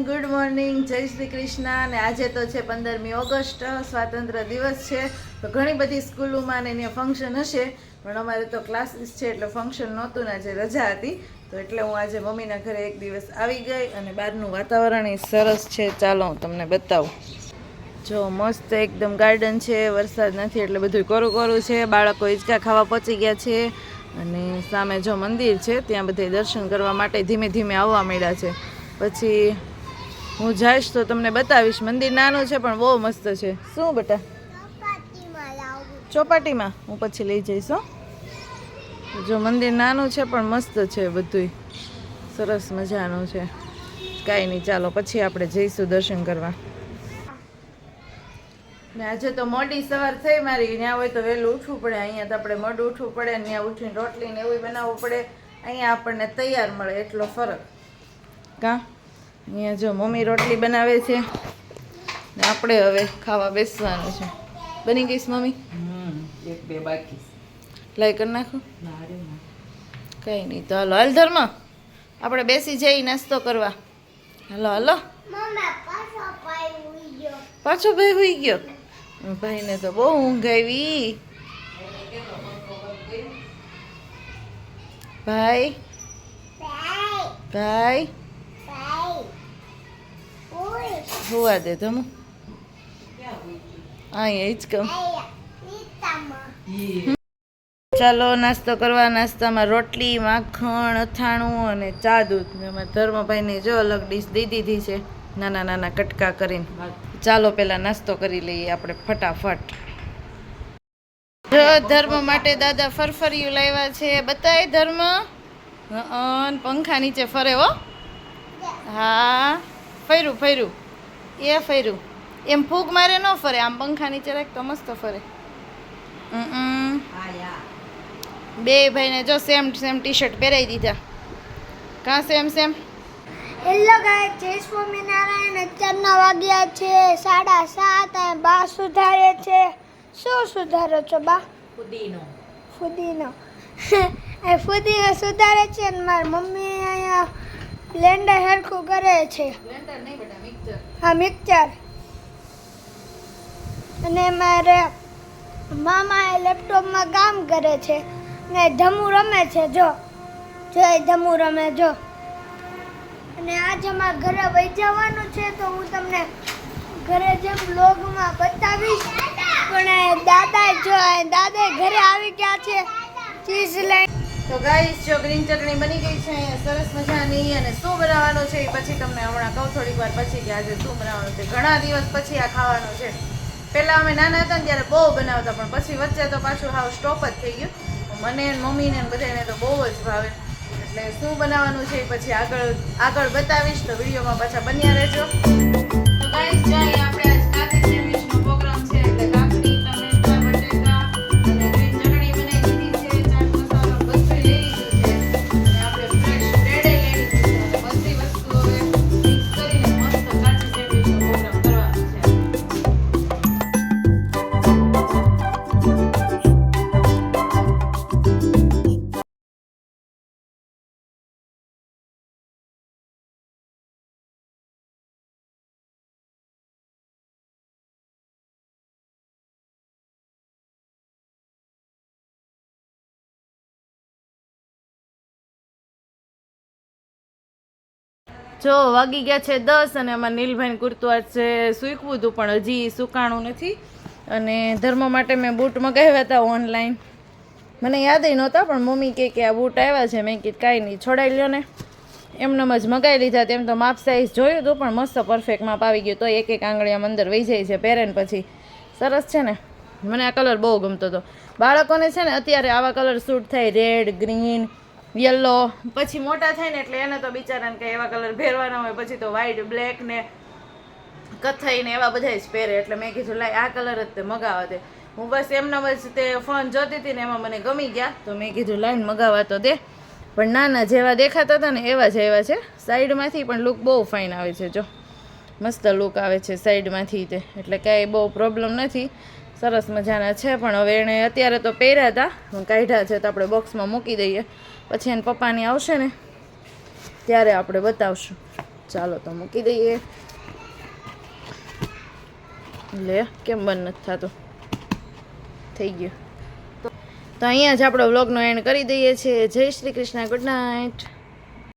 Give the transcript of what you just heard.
Good morning, જય શ્રી કૃષ્ણ. અને આજે તો છે પંદરમી ઓગસ્ટ, સ્વાતંત્ર્ય દિવસ છે. તો ઘણી બધી સ્કૂલોમાં ને અહીંયા ફંક્શન હશે. પણ અમારે તો ક્લાસીસ છે એટલે ફંક્શન નહોતું ને આજે રજા હતી. તો એટલે હું આજે મમ્મીના ઘરે એક દિવસ આવી ગઈ અને બહારનું વાતાવરણ એ સરસ છે. ચાલો હું તમને બતાવું. જો મસ્ત એકદમ ગાર્ડન છે. વરસાદ નથી એટલે બધું કોરું કોરું છે. બાળકો હિંચકા ખાવા પહોંચી ગયા છે. અને સામે જો મંદિર છે, ત્યાં બધે દર્શન કરવા માટે ધીમે ધીમે આવવા માંડ્યા છે. પછી હું જઈશ તો તમને બતાવીશ. મંદિર નાનું છે, પણ બહુ મસ્ત છે. શું બેટા? ચોપાટીમાં. હું પછી લઈ જઈશ, હો. જો મંદિર નાનું છે, પણ મસ્ત છે બધુંય. સરસ મજાનું છે. કાંઈ નહીં, ચાલો પછી આપણે જઈશું દર્શન કરવા. ને આજે તો મોડી સવાર થઈ મારી ત્યાં હોય તો વહેલું ઉઠવું પડે. અહીંયા તો આપણે મોડું ઉઠવું પડે, ને ત્યાં ઉઠીને રોટલી ને એવું બનાવવું પડે. અહીંયા આપણને તૈયાર મળે, એટલો ફરક. કા? અહીંયા જો મમ્મી રોટલી બનાવે છે. ને આપણે હવે ખાવા બેસવાનું છે. બની ગઈશ મમ્મી? એક બે બાકી લાઈ કરી નાખું. કંઈ નહીં તો હાલો હાલ ધર્મ. આપણે બેસી જઈ નાસ્તો કરવા. હાલો હાલો. પાછો ભાઈ હોઈ ગયો. ભાઈને તો બહુ ઊંઘ આવી. ભાઈ. ભાઈ. હોવા દે તમે અહીંયા જ કમ ચાલો, નાસ્તો કરવા, નાસ્તામાં રોટલી, માખણ, અથાણું અને ચા દૂધ. એમાં ધર્મભાઈને જો અલગ ડીશ દઈ દીધી છે. નાના નાના કટકા કરીને. ચાલો, પેલા નાસ્તો કરી લઈએ આપણે ફટાફટ. જો, ધર્મ માટે દાદા ફરફરિયું લાવ્યા છે. બતાય, ધર્મ. પંખા નીચે ફરે હો. હા. ફર્યું ફર્યું. એ ફર્યું. એમ ફૂગ મારે ન ફરે આમ પંખા નીચે રાખ તો મસ્ત ફરે. બે ભાઈને જો સેમ સેમ ટી શર્ટ પહેરાવી દીધા. કાં સેમ સેમ હેલો ગાય જય સ્વામિનારાયણ. અત્યારના વાગ્યા છે સાડા સાત અને બા સુધારે છે. શું સુધારો છો બા? ફુદીનો. ફુદીનો. એ ફુદીનો સુધારે છે અને મારી મમ્મી અહીંયા બ્લેન્ડર હરખું કરે છે. હા મિક્સર અને મારે મામા એ લેપટોપમાં કામ કરે છે. ને ધમુ રમે છે જો. જો એ ધમુ રમે જો. અને આજે મારા ઘરે વહી જવાનું છે તો હું તમને ઘરે જેમ બ્લોગમાં બતાવીશ. પણ દાદા જો દાદા ઘરે આવી ગયા છે. ચીઝ લઈને તો ગાઈસ જો ગ્રીન ચટણી બની ગઈ છે, સરસ મજાની અને શું બનાવવાનું છે, એ પછી તમને હમણાં કહું, થોડીક વાર પછી કે આજે શું બનાવવાનું છે. ઘણા દિવસ પછી આ ખાવાનું છે. પહેલાં અમે નાના હતા ને ત્યારે બહુ બનાવતા, પણ પછી વચ્ચે તો પાછું હાવ સ્ટોપ જ થઈ ગયું. મને મમ્મીને બધાને તો બહુ જ ભાવે. એટલે શું બનાવવાનું છે એ પછી આગળ આગળ બતાવીશ, તો વિડીયોમાં પાછા બન્યા રહેજો. તો ગાઈસ જો આપણે જો, વાગી ગયા છે દસ અને આમાં નીલભાઈ કુર્તું છે, સૂકવું હતું, પણ હજી સુકાણું નથી. અને ધર્મ માટે મેં બૂટ મગાવ્યા હતા ઓનલાઈન. મને યાદ નહોતા, પણ મમ્મી કહે કે આ બૂટ આવ્યા છે. મેં કીધું, કાંઈ નહીં, છોડાઈ લ્યો ને. એમનેમ જ મગાવી લીધા તેમ તો માપ સાઈઝ જોયું હતું, પણ મસ્ત પરફેક્ટ માપ આવી ગયું. તો એક એક આંગળીયામાં અંદર વહી જાય છે પહેરે પછી. સરસ છે ને? મને આ કલર બહુ ગમતો હતો. બાળકોને છે ને, અત્યારે આવા કલર સૂટ થાય રેડ ગ્રીન યલો પછી મોટા થાય ને એટલે એને તો બિચારાને કંઈ એવા કલર પહેરવાના હોય, પછી તો વ્હાઈટ બ્લેક ને કથાઈ ને એવા બધા જ પહેરે. એટલે મેં કીધું, લાય, આ કલર જ તે મગાવવા દે. હું બસ એમના જ તે ફોન જોતી હતી ને એમાં મને ગમી ગયા. તો મેં કીધું લાઈન મગાવા તો દે. પણ ના ના જેવા દેખાતા હતા ને એવા જ એવા છે. સાઈડમાંથી પણ લુક બહુ ફાઇન આવે છે, જો. મસ્ત લુક આવે છે સાઈડમાંથી તે. એટલે કાંઈ બહુ પ્રોબ્લેમ નથી. સરસ મજાના છે, પણ હવે એણે અત્યારે તો પહેર્યા હતા. કાઢ્યા છે તો આપણે બોક્સમાં મૂકી દઈએ. પછી એને પપ્પાની આવશે ને, ત્યારે આપણે બતાવશું. ચાલો તો મૂકી દઈએ. લે, કેમ બંધ નથી થતું? થઈ ગયું. તો અહીંયા જ આપણો વ્લોગનો એન્ડ કરી દઈએ છીએ. જય શ્રી કૃષ્ણ ગુડ નાઇટ